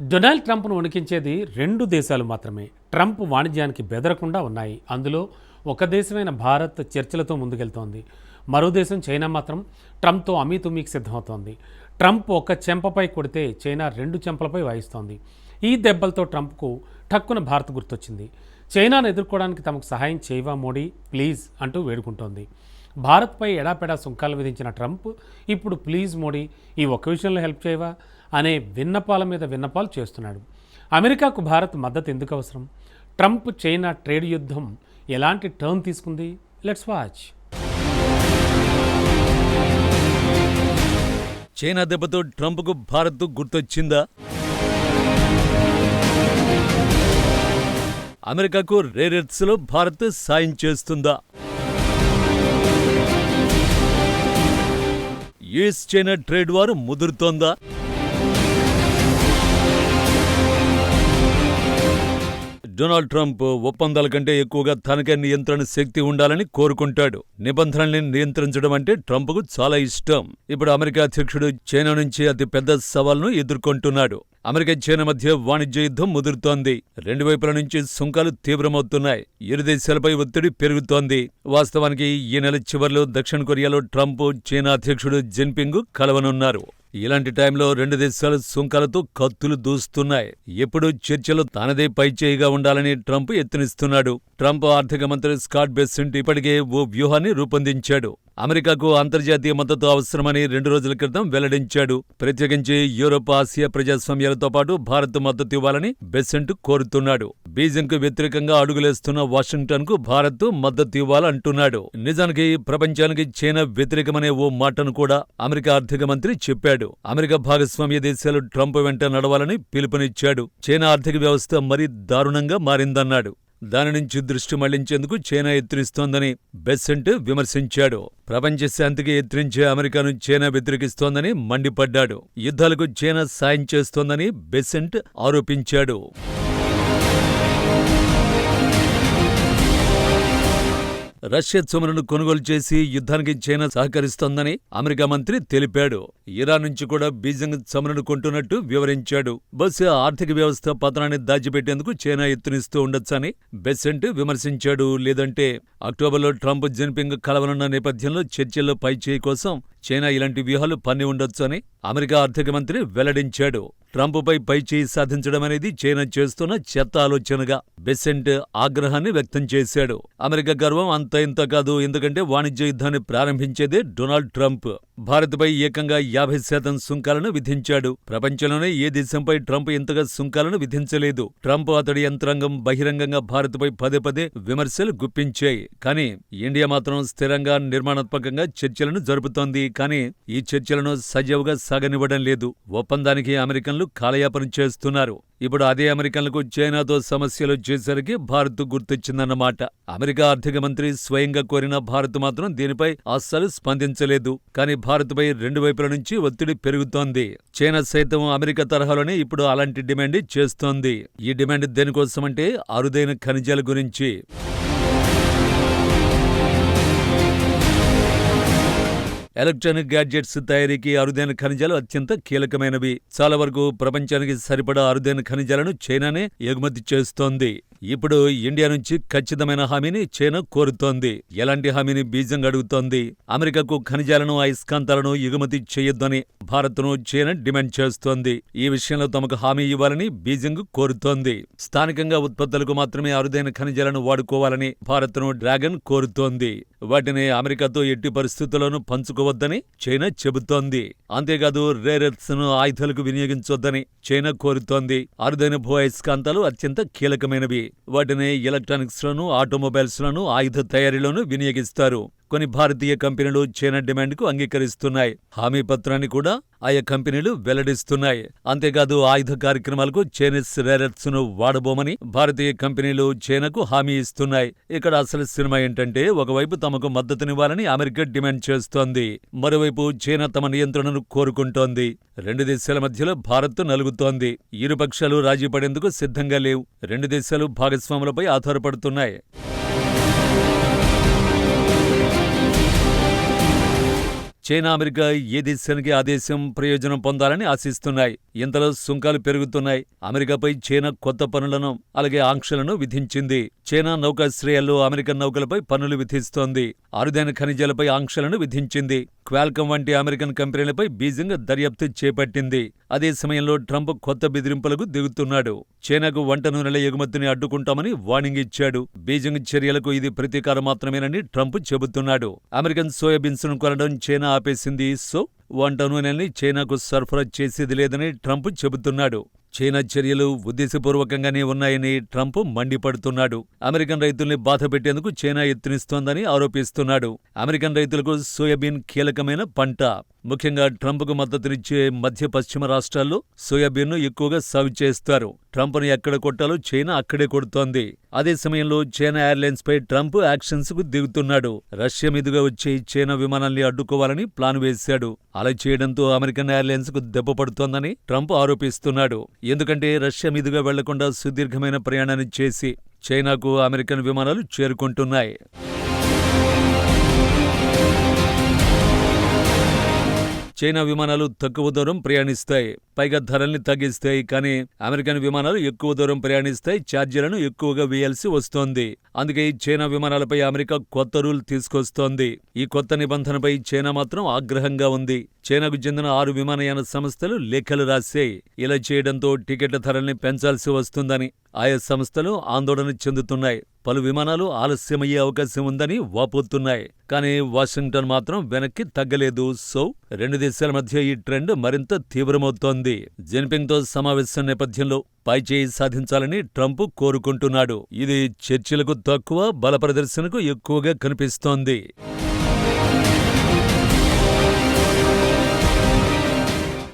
Donald ట్రంప్ను వణికించేది రెండు దేశాలు మాత్రమే. ట్రంప్ వాణిజ్యానికి బెదరకుండా ఉన్నాయి. అందులో ఒక దేశమైన భారత్ చర్చలతో ముందుకెళ్తోంది. మరో దేశం చైనా మాత్రం ట్రంప్తో అమీతుమీకి సిద్ధమవుతోంది. ట్రంప్ ఒక చెంపపై కొడితే చైనా రెండు చెంపలపై వాయిస్తోంది. ఈ దెబ్బలతో ట్రంప్కు ఠక్కున భారత్ గుర్తొచ్చింది. చైనాను ఎదుర్కోవడానికి తమకు సహాయం చేయవా మోడీ? ప్లీజ్ అంటూ వేడుకుంటోంది. భారత్పై ఎడాపెడా సుంకాలు విధించిన ట్రంప్ ఇప్పుడు ప్లీజ్ మోడీ ఈ ఒక్క విషయంలో హెల్ప్ చేయవా? అనే విన్నపాల మీద విన్నపాలు చేస్తున్నాడు. అమెరికాకు భారత్ మద్దతు ఎందుకు అవసరం? ట్రంప్ చైనా ట్రేడ్ యుద్ధం ఎలాంటి టర్న్ తీసుకుంది? లెట్స్ వాచ్ చైనా దెబ్బతో ట్రంప్కు భారత్ గుర్తొచ్చిందా? అమెరికాకు రేరెట్స్లో భారత్ సాయం చేస్తుందా? యుఎస్ చైనా ట్రేడ్ వారు ముదురుతోందా? డొనాల్డ్ ట్రంప్ ఒప్పందాల కంటే ఎక్కువగా తనకే నియంత్రణ శక్తి ఉండాలని కోరుకుంటాడు. నిబంధనల్ని నియంత్రించడం అంటే ట్రంప్కు చాలా ఇష్టం. ఇప్పుడు అమెరికా అధ్యక్షుడు చైనా నుంచి అతి పెద్ద సవాల్ను ఎదుర్కొంటున్నాడు. అమెరికా చైనా మధ్య వాణిజ్య యుద్ధం ముదురుతోంది. రెండు వైపుల నుంచి సుంకాలు తీవ్రమవుతున్నాయి. ఇరు దేశాలపై ఒత్తిడి పెరుగుతోంది. వాస్తవానికి ఈ నెల చివరిలో దక్షిణ కొరియాలో ట్రంప్ చైనా అధ్యక్షుడు జిన్పింగ్ కలవనున్నారు. ఇలాంటి టైంలో రెండు దేశాలు సుంకాలతో కత్తులు దూస్తున్నాయి. ఎప్పుడు చర్చలో తనదే పైచేయిగా ఉండాలని ట్రంప్ ఎత్తునిస్తున్నాడు ట్రంప్ ఆర్థిక మంత్రి స్కాట్ బెస్సింట్ ఇప్పటికే ఓ వ్యూహాన్ని రూపొందించాడు. అమెరికాకు అంతర్జాతీయ మద్దతు అవసరమని రెండు రోజుల క్రితం వెల్లడించాడు. ప్రత్యేకించి యూరోప్ ఆసియా ప్రజాస్వామ్యాలతో పాటు భారత్ మద్దతు ఇవ్వాలని బెసెంట్ కోరుతున్నాడు. బీజింగ్కు వ్యతిరేకంగా అడుగులేస్తున్న వాషింగ్టన్కు భారత్ మద్దతు ఇవ్వాలంటున్నాడు. నిజానికి ప్రపంచానికి చైనా వ్యతిరేకమనే ఓ మాటను కూడా అమెరికా ఆర్థిక మంత్రి చెప్పాడు. అమెరికా భాగస్వామ్య దేశాలు ట్రంప్ వెంట నడవాలని పిలుపునిచ్చాడు. చైనా ఆర్థిక వ్యవస్థ మరీ దారుణంగా మారిందన్నాడు. దాని నుంచి దృష్టి మళ్ళించేందుకు చైనా ఎత్తిరిస్తోందని బెస్సెంట్ విమర్శించాడు. ప్రపంచ శాంతికి ఎత్తిరించే అమెరికాను చైనా వ్యతిరేకిస్తోందని మండిపడ్డాడు. యుద్ధాలకు చైనా సాయం చేస్తోందని బెసెంట్ ఆరోపించాడు. రష్యా చమురును కొనుగోలు చేసి యుద్ధానికి చైనా సహకరిస్తోందని అమెరికా మంత్రి తెలిపాడు. ఇరాన్ నుంచి కూడా బీజింగ్ చమురును కొంటున్నట్టు వివరించాడు. బస్సు ఆర్థిక వ్యవస్థ పతనాన్ని దాచిపెట్టేందుకు చైనా ఎత్తునిస్తూ ఉండొచ్చని బెసెంట్ విమర్శించాడు. లేదంటే అక్టోబర్లో ట్రంప్ జిన్పింగ్ కలవనున్న నేపథ్యంలో చర్చల్లో పైచేయి కోసం చైనా ఇలాంటి వ్యూహాలు పన్ని ఉండొచ్చని అమెరికా ఆర్థిక మంత్రి వెల్లడించాడు. ట్రంప్పై పైచేయి సాధించడం అనేది చైనా చేస్తున్న చెత్త ఆలోచనగా బెసెంట్ ఆగ్రహాన్ని వ్యక్తం చేశాడు. అమెరికా గర్వం అంత ఇంత కాదు ఎందుకంటే వాణిజ్య యుద్ధాన్ని ప్రారంభించేదే డొనాల్డ్ ట్రంప్. భారత్పై ఏకంగా యాభై శాతం సుంకాలను విధించాడు. ప్రపంచంలోనే ఏ దేశంపై ట్రంప్ ఇంతగా సుంకాలను విధించలేదు. ట్రంప్ అతడి యంత్రాంగం బహిరంగంగా భారత్పై పదే పదే విమర్శలు గుప్పించాయి. కానీ ఇండియా మాత్రం స్థిరంగా నిర్మాణాత్మకంగా చర్చలను జరుపుతోంది. కానీ ఈ చర్చలను సజావుగా సాగనివ్వడం లేదు. ఒప్పందానికి అమెరికన్లు కాలయాపన చేస్తున్నారు. ఇప్పుడు అదే అమెరికన్లకు చైనాతో సమస్యలు వచ్చేసరికి భారత్ గుర్తొచ్చిందన్నమాట. అమెరికా ఆర్థిక మంత్రి స్వయంగా కోరిన భారత్ మాత్రం దీనిపై అస్సలు స్పందించలేదు. కానీ భారత్పై రెండు వైపుల నుంచి ఒత్తిడి పెరుగుతోంది. చైనా సైతం అమెరికా తరహాలోనే ఇప్పుడు అలాంటి డిమాండ్ చేస్తోంది. ఈ డిమాండ్ దేనికోసమంటే అరుదైన ఖనిజాల గురించి. ఎలక్ట్రానిక్ గ్యాడ్జెట్స్ తయారీకి అరుదైన ఖనిజాలు అత్యంత కీలకమైనవి. చాలా వరకు ప్రపంచానికి సరిపడా అరుదైన ఖనిజాలను చైనానే ఎగుమతి చేస్తోంది. ఇప్పుడు ఇండియా నుంచి ఖచ్చితమైన హామీని చైనా కోరుతోంది. ఎలాంటి హామీని బీజింగ్ అడుగుతోంది? అమెరికాకు ఖనిజాలను అయస్కాంతాలను ఎగుమతి చేయొద్దని భారత్ను చైనా డిమాండ్ చేస్తోంది. ఈ విషయంలో తమకు హామీ ఇవ్వాలని బీజింగ్ కోరుతోంది. స్థానికంగా ఉత్పత్తులకు మాత్రమే అరుదైన ఖనిజాలను వాడుకోవాలని భారత్ను డ్రాగన్ కోరుతోంది. వాటిని అమెరికాతో ఎట్టి పరిస్థితుల్లోనూ పంచుకోవద్దని చైనా చెబుతోంది. అంతేకాదు రేరెత్స్ను ఆయుధాలకు వినియోగించొద్దని చైనా కోరుతోంది. అరుదైన భూ అయస్కాంతాలు అత్యంత కీలకమైనవి. వాటిని ఎలక్ట్రానిక్స్లను ఆటోమొబైల్స్ ఆయుధ తయారీలోనూ వినియోగిస్తారు. కొన్ని భారతీయ కంపెనీలు చైనా డిమాండ్కు అంగీకరిస్తున్నాయి. హామీ పత్రాన్ని కూడా ఆయా కంపెనీలు వెల్లడిస్తున్నాయి. అంతేకాదు ఆయుధ కార్యక్రమాలకు చైనీస్ రేరర్స్ను వాడబోమని భారతీయ కంపెనీలు చైనాకు హామీ ఇస్తున్నాయి. ఇక్కడ అసలు సినిమా ఏంటంటే ఒకవైపు తమకు మద్దతునివ్వాలని అమెరికా డిమాండ్ చేస్తోంది. మరోవైపు చైనా తమ నియంత్రణను కోరుకుంటోంది. రెండు దేశాల మధ్యలో భారత్ నలుగుతోంది. ఇరు పక్షాలు రాజీ పడేందుకు సిద్ధంగా లేవు. రెండు దేశాలు భాగస్వాములపై ఆధారపడుతున్నాయి. చైనా అమెరికా ఏ దేశానికి ఆ దేశం ప్రయోజనం పొందాలని ఆశిస్తున్నాయి. ఇంతలో సుంకాలు పెరుగుతున్నాయి. అమెరికాపై చైనా కొత్త పనులను అలాగే ఆంక్షలను విధించింది. చైనా నౌకాశ్రయాల్లో అమెరికన్ నౌకలపై పన్నులు విధిస్తోంది. అరుదైన ఖనిజాలపై ఆంక్షలను విధించింది. క్వాల్కమ్ వంటి అమెరికన్ కంపెనీలపై బీజింగ్ దర్యాప్తు చేపట్టింది. అదే సమయంలో ట్రంప్ కొత్త బెదిరింపులకు దిగుతున్నాడు. చైనాకు వంట నూనెల ఎగుమతిని అడ్డుకుంటామని వార్నింగ్ ఇచ్చాడు. బీజింగ్ చర్యలకు ఇది ప్రతీకారం మాత్రమేనని ట్రంప్ చెబుతున్నాడు. అమెరికన్ సోయాబీన్స్ను కొనడం చైనా ఆపేసింది. సో వంట నూనెల్ని చైనాకు సరఫరా చేసేది లేదని ట్రంప్ చెబుతున్నాడు. చైనా చర్యలు ఉద్దేశపూర్వకంగానే ఉన్నాయని ట్రంప్ మండిపడుతున్నాడు. అమెరికన్ రైతుల్ని బాధ పెట్టేందుకు చైనా ఎత్తునిస్తోందని ఆరోపిస్తున్నాడు. అమెరికన్ రైతులకు సోయాబీన్ కీలకమైన పంట. ముఖ్యంగా ట్రంప్కు మద్దతునిచ్చే మధ్య పశ్చిమ రాష్ట్రాల్లో సోయాబీన్ను ఎక్కువగా సాగు చేస్తారు. ట్రంప్ను ఎక్కడ కొట్టాలో చైనా అక్కడే కొడుతోంది. అదే సమయంలో చైనా ఎయిర్లైన్స్పై ట్రంప్ యాక్షన్స్కు దిగుతున్నాడు. రష్యా మీదుగా వచ్చే చైనా విమానాల్ని అడ్డుకోవాలని ప్లాన్ వేశాడు. అలా చేయడంతో అమెరికన్ ఎయిర్లైన్స్కు దెబ్బ పడుతోందని ట్రంప్ ఆరోపిస్తున్నాడు. ఎందుకంటే రష్యా మీదుగా వెళ్ళకుండా సుదీర్ఘమైన ప్రయాణాన్ని చేసి చైనాకు అమెరికన్ విమానాలు చేరుకుంటున్నాయి. చైనా విమానాలు తక్కువ దూరం ప్రయాణిస్తాయి. పైగా ధరల్ని తగ్గిస్తాయి కానీ అమెరికన్ విమానాలు ఎక్కువ దూరం ప్రయాణిస్తాయి ఛార్జీలను ఎక్కువగా వేయాల్సి వస్తోంది. అందుకే చైనా విమానాలపై అమెరికా కొత్త రూల్ తీసుకొస్తోంది. ఈ కొత్త నిబంధనపై చైనా మాత్రం ఆగ్రహంగా ఉంది. చైనాకు చెందిన ఆరు విమానయాన సంస్థలు లేఖలు రాశాయి. ఇలా చేయడంతో టికెట్ల ధరల్ని పెంచాల్సి వస్తుందని ఆయా సంస్థలు ఆందోళన చెందుతున్నాయి. పలు విమానాలు ఆలస్యమయ్యే అవకాశం ఉందని వాపోతున్నాయి. కానీ వాషింగ్టన్ మాత్రం వెనక్కి తగ్గలేదు. సో రెండు దేశాల మధ్య ఈ ట్రెండ్ మరింత తీవ్రమవుతోంది. జిన్పింగ్తో సమావేశం నేపథ్యంలో పైచేయి సాధించాలని ట్రంప్ కోరుకుంటున్నాడు. ఇది చర్చలకు తక్కువ బల ప్రదర్శనకు ఎక్కువగా కనిపిస్తోంది.